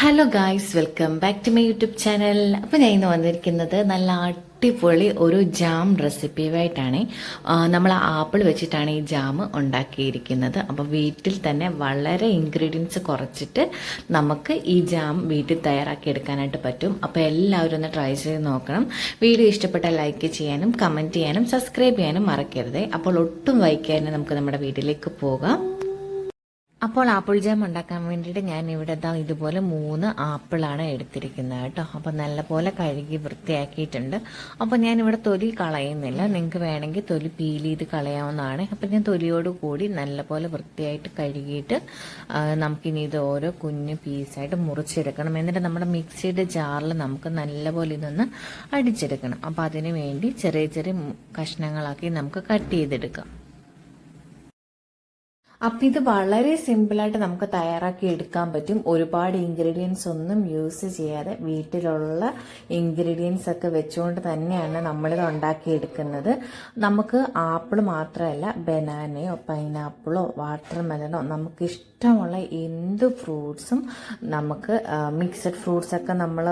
Hello guys welcome back to my YouTube channel അപ്പോൾ ഞാൻ ഇന്ന് വന്നിരിക്കുന്നത് നല്ല അടിപൊളി ഒരു ജാം റെസിപ്പിയുമായിട്ടാണ്. നമ്മൾ ആപ്പിൾ വെച്ചിട്ടാണ് ഈ ജാം ഉണ്ടാക്കിയിരിക്കുന്നത്. അപ്പോൾ വീട്ടിൽ തന്നെ വളരെ ഇൻഗ്രീഡിയൻസ് കുറച്ചിട്ട് നമുക്ക് ഈ ജാം വീട്ടിൽ തയ്യാറാക്കി എടുക്കാനായിട്ട് പറ്റും. അപ്പോൾ എല്ലാവരും ഒന്ന് ട്രൈ ചെയ്ത് നോക്കണം. വീഡിയോ ഇഷ്ടപ്പെട്ടാൽ ലൈക്ക് ചെയ്യാനും കമന്റ് ചെയ്യാനും സബ്സ്ക്രൈബ് ചെയ്യാനും മറക്കരുത്. അപ്പോൾ ഒട്ടും വൈകാതെ നമുക്ക് നമ്മുടെ വീട്ടിലേക്ക് പോകാം. അപ്പോൾ ആപ്പിൾ ജാം ഉണ്ടാക്കാൻ വേണ്ടിയിട്ട് ഞാൻ ഇവിടെ ഇതാ ഇതുപോലെ മൂന്ന് ആപ്പിളാണ് എടുത്തിരിക്കുന്നത് കേട്ടോ. അപ്പോൾ നല്ലപോലെ കഴുകി വൃത്തിയാക്കിയിട്ടുണ്ട്. അപ്പോൾ ഞാൻ തൊലി കളയുന്നില്ല. നിങ്ങൾക്ക് വേണമെങ്കിൽ തൊലി പീൽ ചെയ്ത് കളയാവുന്നതാണ്. അപ്പോൾ ഞാൻ തൊലിയോട് കൂടി നല്ലപോലെ വൃത്തിയായിട്ട് കഴുകിയിട്ട് നമുക്കിനി ഇത് ഓരോ കുഞ്ഞു പീസായിട്ട് മുറിച്ചെടുക്കണം. എന്നിട്ട് നമ്മുടെ മിക്സിയുടെ ജാറിൽ നമുക്ക് നല്ലപോലെ ഇതൊന്ന് അടിച്ചെടുക്കണം. അപ്പോൾ അതിന് വേണ്ടി ചെറിയ ചെറിയ കഷ്ണങ്ങളാക്കി നമുക്ക് കട്ട് ചെയ്തെടുക്കാം. അപ്പം ഇത് വളരെ സിമ്പിളായിട്ട് നമുക്ക് തയ്യാറാക്കി എടുക്കാൻ പറ്റും. ഒരുപാട് ഇൻഗ്രീഡിയൻസ് ഒന്നും യൂസ് ചെയ്യാതെ വീട്ടിലുള്ള ഇൻഗ്രീഡിയൻസ് ഒക്കെ വെച്ചുകൊണ്ട് തന്നെയാണ് നമ്മളിത് ഉണ്ടാക്കിയെടുക്കുന്നത് നമുക്ക് ആപ്പിൾ മാത്രമല്ല ബനാനയോ പൈനാപ്പിളോ വാട്ടർ മെലനോ നമുക്ക് ഇഷ്ടമുള്ള എന്ത് ഫ്രൂട്ട്സും നമുക്ക് മിക്സഡ് ഫ്രൂട്ട്സ് ഒക്കെ നമ്മൾ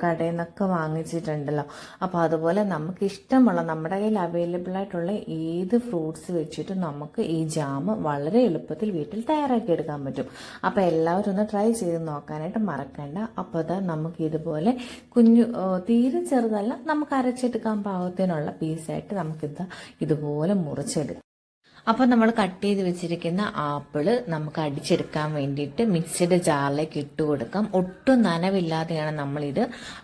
കടയിൽ നിന്നൊക്കെ വാങ്ങിച്ചിട്ടുണ്ടല്ലോ. അപ്പോൾ അതുപോലെ നമുക്ക് ഇഷ്ടമുള്ള നമ്മുടെ കയ്യിൽ അവൈലബിൾ ആയിട്ടുള്ള ഏത് ഫ്രൂട്ട്സ് വെച്ചിട്ട് നമുക്ക് ഈ ജാം വളരെ എളുപ്പത്തിൽ വീട്ടിൽ തയ്യാറാക്കി എടുക്കാൻ പറ്റും. അപ്പോൾ എല്ലാവരും ഒന്ന് ട്രൈ ചെയ്ത് നോക്കാനായിട്ട് മറക്കണ്ട. അപ്പോൾ അതാ നമുക്ക് ഇതുപോലെ കുഞ്ഞു തീരെ ചെറുതല്ല നമുക്ക് അരച്ചെടുക്കാൻ പാകത്തിനുള്ള പീസായിട്ട് നമുക്കിത് ഇതുപോലെ മുറിച്ചെടുക്കാം. അപ്പോൾ നമ്മൾ കട്ട് ചെയ്ത് വെച്ചിരിക്കുന്ന ആപ്പിൾ നമുക്ക് അടിച്ചെടുക്കാൻ വേണ്ടിയിട്ട് മിക്സിയുടെ ജാറിലേക്ക് ഇട്ട് കൊടുക്കാം. ഒട്ടും നനവില്ലാതെയാണ് നമ്മളിത്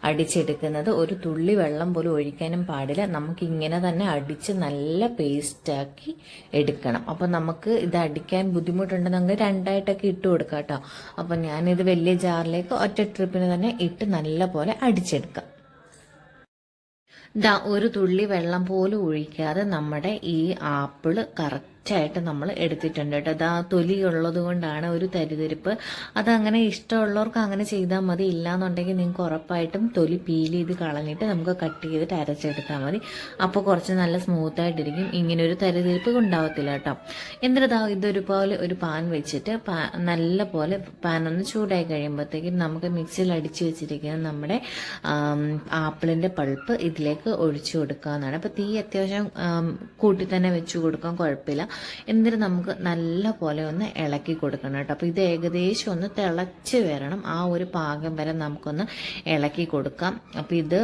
അടിച്ചെടുക്കുന്നത്. ഒരു തുള്ളി വെള്ളം പോലും ഒഴിക്കാനും പാടില്ല. നമുക്ക് ഇങ്ങനെ തന്നെ അടിച്ച് നല്ല പേസ്റ്റാക്കി എടുക്കണം. അപ്പോൾ നമുക്ക് ഇത് അടിക്കാൻ ബുദ്ധിമുട്ടുണ്ടെന്നെങ്കിൽ രണ്ടായിട്ടൊക്കെ ഇട്ട് കൊടുക്കാം കേട്ടോ. അപ്പോൾ ഞാനിത് വലിയ ജാറിലേക്ക് ഒറ്റ ട്രിപ്പിന് തന്നെ ഇട്ട് നല്ല പോലെ അടിച്ചെടുക്കാം. ദാ ഒരു തുള്ളി വെള്ളം പോലും ഒഴിക്കാതെ നമ്മുടെ ഈ ആപ്പിൾ കറക്റ്റായിട്ട് നമ്മൾ എടുത്തിട്ടുണ്ട് കേട്ടോ. ദാ തൊലി ഉള്ളത് കൊണ്ടാണ് ഒരു തരിതരിപ്പ്. അതങ്ങനെ ഇഷ്ടമുള്ളവർക്ക് അങ്ങനെ ചെയ്താൽ മതി. ഇല്ലാന്നുണ്ടെങ്കിൽ നിങ്ങൾക്ക് ഉറപ്പായിട്ടും തൊലി പീൽ ചെയ്ത് കളഞ്ഞിട്ട് നമുക്ക് കട്ട് ചെയ്തിട്ട് അരച്ചെടുത്താൽ മതി. അപ്പോൾ കുറച്ച് നല്ല സ്മൂത്ത് ആയിട്ടിരിക്കും. ഇങ്ങനെ ഒരു തരിതരിപ്പ് ഉണ്ടാവത്തില്ല കേട്ടോ. എന്നിട്ട് ഇതൊരുപോലെ ഒരു പാൻ വെച്ചിട്ട് നല്ല പോലെ പാൻ ഒന്ന് ചൂടായി കഴിയുമ്പോഴത്തേക്കും നമുക്ക് മിക്സിയിൽ അടിച്ചു വെച്ചിരിക്കുന്ന നമ്മുടെ ആപ്പിളിന്റെ പൾപ്പ് ഇതിലേക്ക് ഒഴിച്ചു കൊടുക്കാവുന്നതാണ്. അപ്പോൾ തീ അത്യാവശ്യം കൂട്ടി തന്നെ വെച്ച് കൊടുക്കാൻ കുഴപ്പമില്ല. എന്നിട്ട് നമുക്ക് നല്ല പോലെ ഒന്ന് ഇളക്കി കൊടുക്കണം കേട്ടോ. അപ്പോൾ ഇത് ഏകദേശം ഒന്ന് തിളച്ച് വരണം. ആ ഒരു പാകം വരെ നമുക്കൊന്ന് ഇളക്കി കൊടുക്കാം. അപ്പോൾ ഇത്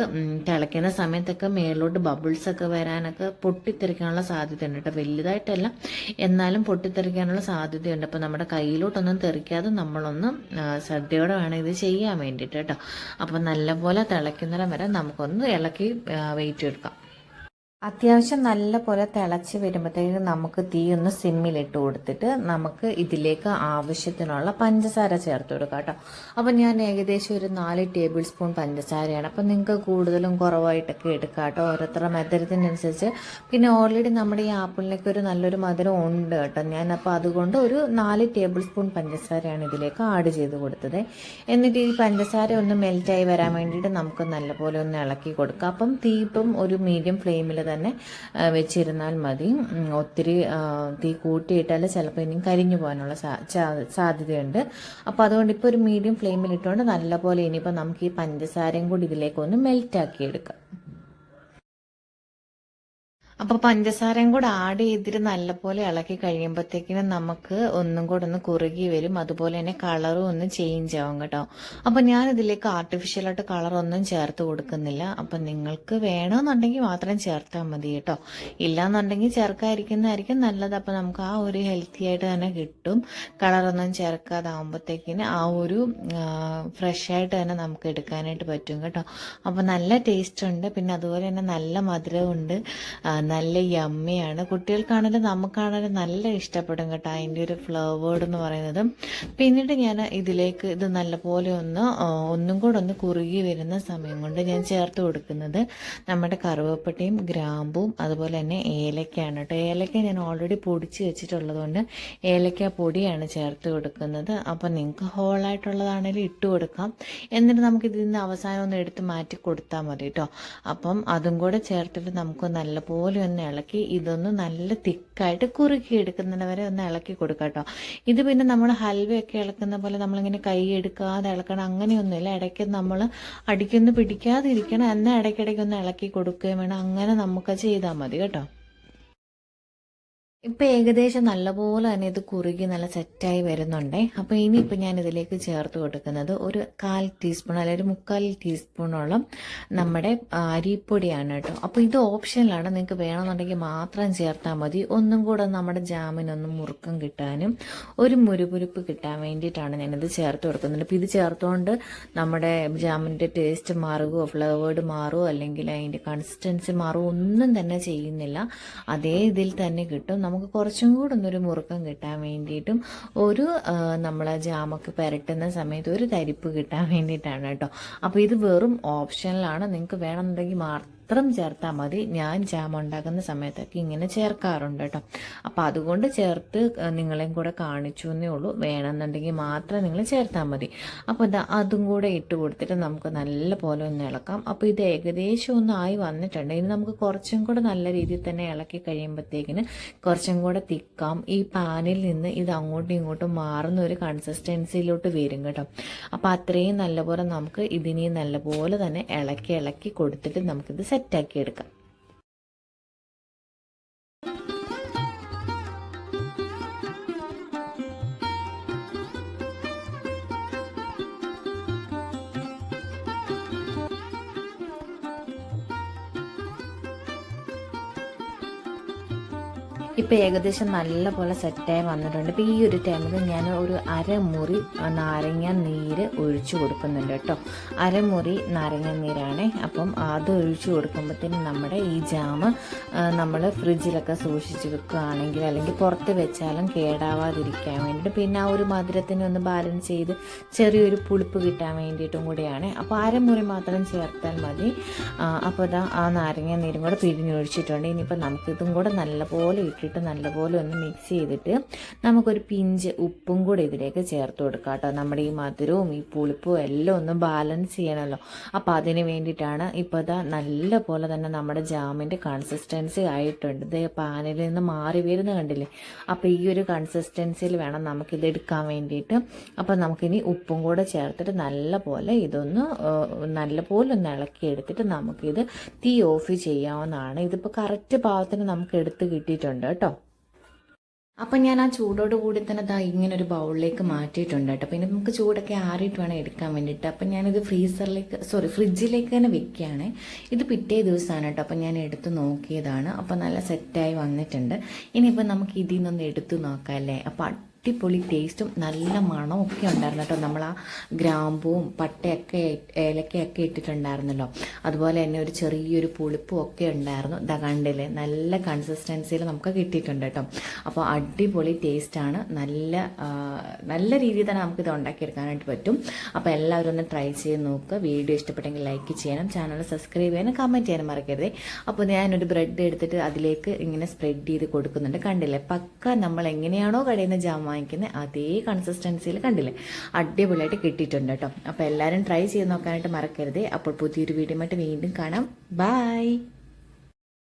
തിളയ്ക്കുന്ന സമയത്തൊക്കെ മേലോട്ട് ബബിൾസ് ഒക്കെ വരാനൊക്കെ പൊട്ടിത്തെറിക്കാനുള്ള സാധ്യതയുണ്ട് കേട്ടോ. വലുതായിട്ടല്ല എന്നാലും പൊട്ടിത്തെറിക്കാനുള്ള സാധ്യതയുണ്ട്. അപ്പോൾ നമ്മുടെ കയ്യിലോട്ടൊന്നും തെറിക്കാതെ നമ്മളൊന്ന് ശ്രദ്ധയോടെ വേണം ഇത് ചെയ്യാൻ വേണ്ടിയിട്ട് കേട്ടോ. അപ്പോൾ നല്ലപോലെ തിളയ്ക്കുന്നിടം വരെ നമുക്കൊന്ന് ഇളക്കി വെയിറ്റ് എടുക്കാം. അത്യാവശ്യം നല്ല പോലെ തിളച്ച് വരുമ്പോഴത്തേക്കും നമുക്ക് തീ ഒന്ന് സിമ്മിലിട്ട് കൊടുത്തിട്ട് നമുക്ക് ഇതിലേക്ക് ആവശ്യത്തിനുള്ള പഞ്ചസാര ചേർത്ത് കൊടുക്കാം കേട്ടോ. അപ്പം ഞാൻ ഏകദേശം ഒരു നാല് ടേബിൾ സ്പൂൺ പഞ്ചസാരയാണ്. അപ്പം നിങ്ങൾക്ക് കൂടുതലും കുറവായിട്ടൊക്കെ എടുക്കാം കേട്ടോ. ഓരോരുത്തരുടെ മധുരത്തിനനുസരിച്ച്. പിന്നെ ഓൾറെഡി നമ്മുടെ ഈ ആപ്പിളിനൊക്കെ ഒരു നല്ലൊരു മധുരം ഉണ്ട് കേട്ടോ. ഞാൻ അപ്പോൾ അതുകൊണ്ട് ഒരു നാല് ടേബിൾ സ്പൂൺ പഞ്ചസാരയാണ് ഇതിലേക്ക് ആഡ് ചെയ്ത് കൊടുത്തത്. എന്നിട്ട് ഈ പഞ്ചസാര ഒന്ന് മെൽറ്റായി വരാൻ വേണ്ടിയിട്ട് നമുക്ക് നല്ലപോലെ ഒന്ന് ഇളക്കി കൊടുക്കാം. അപ്പം തീ ഒരു മീഡിയം ഫ്ലെയിമിൽ തന്നെ വെച്ചിരുന്നാൽ മതി. ഒത്തിരി തീ കൂട്ടിയിട്ടാൽ ചിലപ്പോൾ ഇനിയും കരിഞ്ഞു പോകാനുള്ള സാധ്യതയുണ്ട്. അപ്പോൾ അതുകൊണ്ട് ഇപ്പോൾ ഒരു മീഡിയം ഫ്ലെയിമിൽ ഇട്ടുകൊണ്ട് നല്ലപോലെ ഇനിയിപ്പോൾ നമുക്ക് ഈ പഞ്ചസാരയും കൂടി ഇതിലേക്കൊന്ന് മെൽറ്റാക്കി എടുക്കാം അപ്പോൾ പഞ്ചസാരയും കൂടെ ആഡ് ചെയ്തിട്ട് നല്ലപോലെ ഇളക്കി കഴിയുമ്പോഴത്തേക്കിനും നമുക്ക് ഒന്നും കൂടെ ഒന്ന് കുറുകി വരും. അതുപോലെ തന്നെ കളറും ഒന്ന് ചേഞ്ച് ആവും കേട്ടോ. അപ്പോൾ ഞാൻ ഇതിലേക്ക് ആർട്ടിഫിഷ്യലായിട്ട് ഒന്നും ചേർത്ത് കൊടുക്കുന്നില്ല. അപ്പം നിങ്ങൾക്ക് വേണമെന്നുണ്ടെങ്കിൽ മാത്രം ചേർത്താൽ മതി കേട്ടോ. ഇല്ലാന്നുണ്ടെങ്കിൽ ചേർക്കാതിരിക്കുന്നതായിരിക്കും നല്ലത്. അപ്പോൾ നമുക്ക് ആ ഒരു ഹെൽത്തി ആയിട്ട് തന്നെ കിട്ടും. കളറൊന്നും ചേർക്കാതാവുമ്പോഴത്തേക്കിന് ആ ഒരു ഫ്രഷ് ആയിട്ട് തന്നെ നമുക്ക് എടുക്കാനായിട്ട് പറ്റും കേട്ടോ. അപ്പോൾ നല്ല ടേസ്റ്റ് ഉണ്ട്. പിന്നെ അതുപോലെ തന്നെ നല്ല മധുരമുണ്ട് നല്ല യമ്മിയാണ് കുട്ടികൾക്കാണെങ്കിലും നമുക്കാണെങ്കിലും നല്ല ഇഷ്ടപ്പെടും കേട്ടോ അതിന്റെ ഒരു ഫ്ലേവേർഡ് എന്ന് പറയുന്നത്. പിന്നീട് ഞാൻ ഇതിലേക്ക് ഇത് നല്ലപോലെ ഒന്ന് ഒന്നും കൂടെ ഒന്ന് കുറുകി വരുന്ന സമയം കൊണ്ട് ഞാൻ ചേർത്ത് കൊടുക്കുന്നത് നമ്മുടെ കറുവപ്പട്ടയും ഗ്രാമ്പും അതുപോലെ തന്നെ ഏലക്കയാണ് കേട്ടോ. ഏലക്ക ഞാൻ ഓൾറെഡി പൊടിച്ച് വെച്ചിട്ടുള്ളതുകൊണ്ട് ഏലക്ക പൊടിയാണ് ചേർത്ത് കൊടുക്കുന്നത്. അപ്പം നിങ്ങൾക്ക് ഹോളായിട്ടുള്ളതാണെങ്കിലും ഇട്ട് കൊടുക്കാം. എന്നിട്ട് നമുക്ക് ഇതിൽ നിന്ന് അവസാനം ഒന്ന് എടുത്ത് മാറ്റി കൊടുത്താൽ മതി കേട്ടോ. അപ്പം അതും കൂടെ ചേർത്തിട്ട് നമുക്ക് നല്ലപോലെ നല്ലപോലെ ഒന്ന് ഇളക്കി ഇതൊന്ന് നല്ല തിക്കായിട്ട് കുറുക്കി എടുക്കുന്നത് വരെ ഒന്ന് ഇളക്കി കൊടുക്കുക കേട്ടോ. ഇത് പിന്നെ നമ്മൾ ഹൽവയൊക്കെ ഇളക്കുന്ന പോലെ നമ്മളിങ്ങനെ കൈ എടുക്കാതെ ഇളക്കണം. അങ്ങനെയൊന്നുമില്ല. ഇടയ്ക്ക് നമ്മൾ അടിക്കൊന്ന് പിടിക്കാതിരിക്കണം. എന്നാൽ ഇടയ്ക്കിടയ്ക്ക് ഒന്ന് ഇളക്കി കൊടുക്കുകയും വേണം. അങ്ങനെ നമുക്ക് ചെയ്താൽ മതി കേട്ടോ. ഇപ്പം ഏകദേശം നല്ലപോലെ തന്നെ ഇത് കുറുകി നല്ല സെറ്റായി വരുന്നുണ്ടേ. അപ്പോൾ ഇനിയിപ്പോൾ ഞാൻ ഇതിലേക്ക് ചേർത്ത് കൊടുക്കുന്നത് ഒരു കാൽ ടീസ്പൂൺ അല്ലെങ്കിൽ ഒരു മുക്കാൽ ടീസ്പൂണോളം നമ്മുടെ അരിപ്പൊടിയാണ് കേട്ടോ. അപ്പോൾ ഇത് ഓപ്ഷനിലാണ് നിങ്ങൾക്ക് വേണമെന്നുണ്ടെങ്കിൽ മാത്രം ചേർത്താൽ മതി. ഒന്നും കൂടെ നമ്മുടെ ജാമിനൊന്നും മുറുക്കം കിട്ടാനും ഒരു മുരുപുരുപ്പ് കിട്ടാൻ വേണ്ടിയിട്ടാണ് ഞാനിത് ചേർത്ത് കൊടുക്കുന്നത്. അപ്പോൾ ഇത് ചേർത്തുകൊണ്ട് നമ്മുടെ ജാമിന്റെ ടേസ്റ്റ് മാറുകയോ ഫ്ലേവേർഡ് മാറുമോ അല്ലെങ്കിൽ അതിന്റെ കൺസിസ്റ്റൻസി മാറുമോ ഒന്നും തന്നെ ചെയ്യുന്നില്ല. അതേ ഇതിൽ തന്നെ കിട്ടും. നമുക്ക് കുറച്ചും കൂടെ ഒന്നൊരു മുറുക്കം കിട്ടാൻ വേണ്ടിയിട്ടും ഒരു നമ്മൾ ജാമൊക്കെ പുരട്ടുന്ന സമയത്ത് ഒരു തരിപ്പ് കിട്ടാൻ വേണ്ടിയിട്ടാണ് കേട്ടോ. അപ്പോൾ ഇത് വെറും ഓപ്ഷനിലാണ് നിങ്ങൾക്ക് വേണമെന്നുണ്ടെങ്കിൽ മാത്രം ചേർത്താൽ മതി. ഞാൻ ജാം ഉണ്ടാക്കുന്ന സമയത്തൊക്കെ ഇങ്ങനെ ചേർക്കാറുണ്ട് കേട്ടോ അപ്പോൾ അതുകൊണ്ട് ചേർത്ത് നിങ്ങളെയും കൂടെ കാണിച്ചു എന്നേ ഉള്ളൂ. വേണമെന്നുണ്ടെങ്കിൽ മാത്രം നിങ്ങൾ ചേർത്താൽ മതി. അപ്പോൾ ഇതാ അതും കൂടെ ഇട്ട് കൊടുത്തിട്ട് നമുക്ക് നല്ല പോലെ ഒന്ന് ഇളക്കാം. അപ്പോൾ ഇത് ഏകദേശം ഒന്ന് ആയി വന്നിട്ടുണ്ട്. ഇനി നമുക്ക് കുറച്ചും കൂടെ നല്ല രീതിയിൽ തന്നെ ഇളക്കി കഴിയുമ്പോഴത്തേക്കിന് കുറച്ചും കൂടെ തിക്കാം. ഈ പാനിൽ നിന്ന് ഇത് അങ്ങോട്ടും ഇങ്ങോട്ടും മാറുന്ന ഒരു കൺസിസ്റ്റൻസിയിലോട്ട് വരും കേട്ടോ. അപ്പോൾ അത്രയും നല്ലപോലെ നമുക്ക് ഇതിനെയും നല്ലപോലെ തന്നെ ഇളക്കി ഇളക്കി കൊടുത്തിട്ട് നമുക്കിത് സെറ്റാക്കി എടുക്കാം ഇപ്പം ഏകദേശം നല്ലപോലെ സെറ്റായി വന്നിട്ടുണ്ട്. ഇപ്പം ഈ ഒരു ടൈമിൽ ഞാൻ ഒരു അരമുറി നാരങ്ങ നീര് ഒഴിച്ചു കൊടുക്കുന്നുണ്ട് കേട്ടോ. അരമുറി നാരങ്ങ നീരാണ്. അപ്പം അത് ഒഴിച്ചു കൊടുക്കുമ്പോഴത്തേനും നമ്മുടെ ഈ ജാമ് നമ്മൾ ഫ്രിഡ്ജിലൊക്കെ സൂക്ഷിച്ച് വെക്കുകയാണെങ്കിൽ അല്ലെങ്കിൽ പുറത്ത് വെച്ചാലും കേടാവാതിരിക്കാൻ വേണ്ടിയിട്ട് പിന്നെ ആ ഒരു മധുരത്തിനെ ഒന്ന് ബാലൻസ് ചെയ്ത് ചെറിയൊരു പുളിപ്പ് കിട്ടാൻ വേണ്ടിയിട്ടും കൂടിയാണ്. അപ്പോൾ അരമുറി മാത്രം ചേർത്താൽ മതി. അപ്പോൾ ഇതാ ആ നാരങ്ങ നീരും കൂടെ പിഴിഞ്ഞൊഴിച്ചിട്ടുണ്ട്. ഇനിയിപ്പോൾ നമുക്കിതും കൂടെ നല്ലപോലെ ഇട്ടിട്ട് നല്ലപോലെ ഒന്ന് മിക്സ് ചെയ്തിട്ട് നമുക്കൊരു പിഞ്ച് ഉപ്പും കൂടെ ഇതിലേക്ക് ചേർത്ത് കൊടുക്കാം കേട്ടോ. നമ്മുടെ ഈ മധുരവും ഈ പുളിപ്പും എല്ലാം ഒന്ന് ബാലൻസ് ചെയ്യണമല്ലോ. അപ്പോൾ അതിന് വേണ്ടിയിട്ടാണ് ഇപ്പോൾ ഇതാ നല്ല പോലെ തന്നെ നമ്മുടെ ജാമിന്റെ കൺസിസ്റ്റൻസി ആയിട്ടുണ്ട്. ഇത് പാനിൽ നിന്ന് മാറി വരുന്ന കണ്ടില്ലേ? അപ്പോൾ ഈ ഒരു കൺസിസ്റ്റൻസിയിൽ വേണം നമുക്കിത് എടുക്കാൻ വേണ്ടിയിട്ട്. അപ്പോൾ നമുക്കിനി ഉപ്പും കൂടെ ചേർത്തിട്ട് നല്ല പോലെ ഇതൊന്ന് നല്ല പോലെ ഒന്ന് ഇളക്കി എടുത്തിട്ട് നമുക്കിത് തീ ഓഫ് ചെയ്യാവുന്നതാണ്. ഇതിപ്പോൾ കറക്റ്റ് പാകത്തിന് നമുക്ക് എടുത്ത് കിട്ടിയിട്ടുണ്ട് കേട്ടോ. അപ്പം ഞാൻ ആ ചൂടോട് കൂടി തന്നെ ദാ ഇങ്ങനെ ഒരു ബൗളിലേക്ക് മാറ്റിയിട്ടുണ്ട് കേട്ടോ. പിന്നെ നമുക്ക് ചൂടൊക്കെ ആറിയിട്ട് വേണം എടുക്കാൻ വേണ്ടിയിട്ട്. അപ്പം ഞാനിത് ഫ്രീസറിലേക്ക് സോറി ഫ്രിഡ്ജിലേക്ക് തന്നെ വെക്കുകയാണ്. ഇത് പിറ്റേ ദിവസമാണ് കേട്ടോ. അപ്പം ഞാൻ എടുത്ത് നോക്കിയതാണ്. അപ്പം നല്ല സെറ്റായി വന്നിട്ടുണ്ട്. ഇനിയിപ്പോൾ നമുക്ക് ഇതിൽ നിന്നൊന്ന് എടുത്തു നോക്കാം അല്ലേ? അപ്പം അടിപൊളി ടേസ്റ്റും നല്ല മണവും ഒക്കെ ഉണ്ടായിരുന്നു കേട്ടോ. നമ്മൾ ആ ഗ്രാമ്പൂവും പട്ടയൊക്കെ ഏലക്കയൊക്കെ ഇട്ടിട്ടുണ്ടായിരുന്നല്ലോ. അതുപോലെ തന്നെ ഒരു ചെറിയൊരു പുളിപ്പും ഒക്കെ ഉണ്ടായിരുന്നു. ദകണ്ടിൽ നല്ല കൺസിസ്റ്റൻസിയിൽ നമുക്ക് കിട്ടിയിട്ടുണ്ട് കേട്ടോ. അപ്പോൾ അടിപൊളി ടേസ്റ്റാണ് നല്ല നല്ല രീതിയിൽ തന്നെ നമുക്കിത് ഉണ്ടാക്കിയെടുക്കാനായിട്ട് പറ്റും. അപ്പോൾ എല്ലാവരും ഒന്ന് ട്രൈ ചെയ്ത് നോക്കുക വീഡിയോ ഇഷ്ടപ്പെട്ടെങ്കിൽ ലൈക്ക് ചെയ്യണം. ചാനൽ സബ്സ്ക്രൈബ് ചെയ്യാനും കമന്റ് ചെയ്യാനും മറക്കരുത്. അപ്പോൾ ഞാനൊരു ബ്രെഡ് എടുത്തിട്ട് അതിലേക്ക് ഇങ്ങനെ സ്പ്രെഡ് ചെയ്ത് കൊടുക്കുന്നുണ്ട്. കണ്ടില്ലേ പക്ക നമ്മൾ എങ്ങനെയാണോ കടയിൽ നിന്ന് ജാം വാങ്ങിക്കുന്ന അതേ കൺസിസ്റ്റൻസിയിൽ കണ്ടില്ലേ? അടിപൊളിയായിട്ട് കിട്ടിയിട്ടുണ്ട് കേട്ടോ അപ്പോൾ എല്ലാവരും ട്രൈ ചെയ്ത് നോക്കാനായിട്ട് മറക്കരുത്. അപ്പോൾ പുതിയൊരു വീഡിയോ വീണ്ടും കാണാം. ബൈ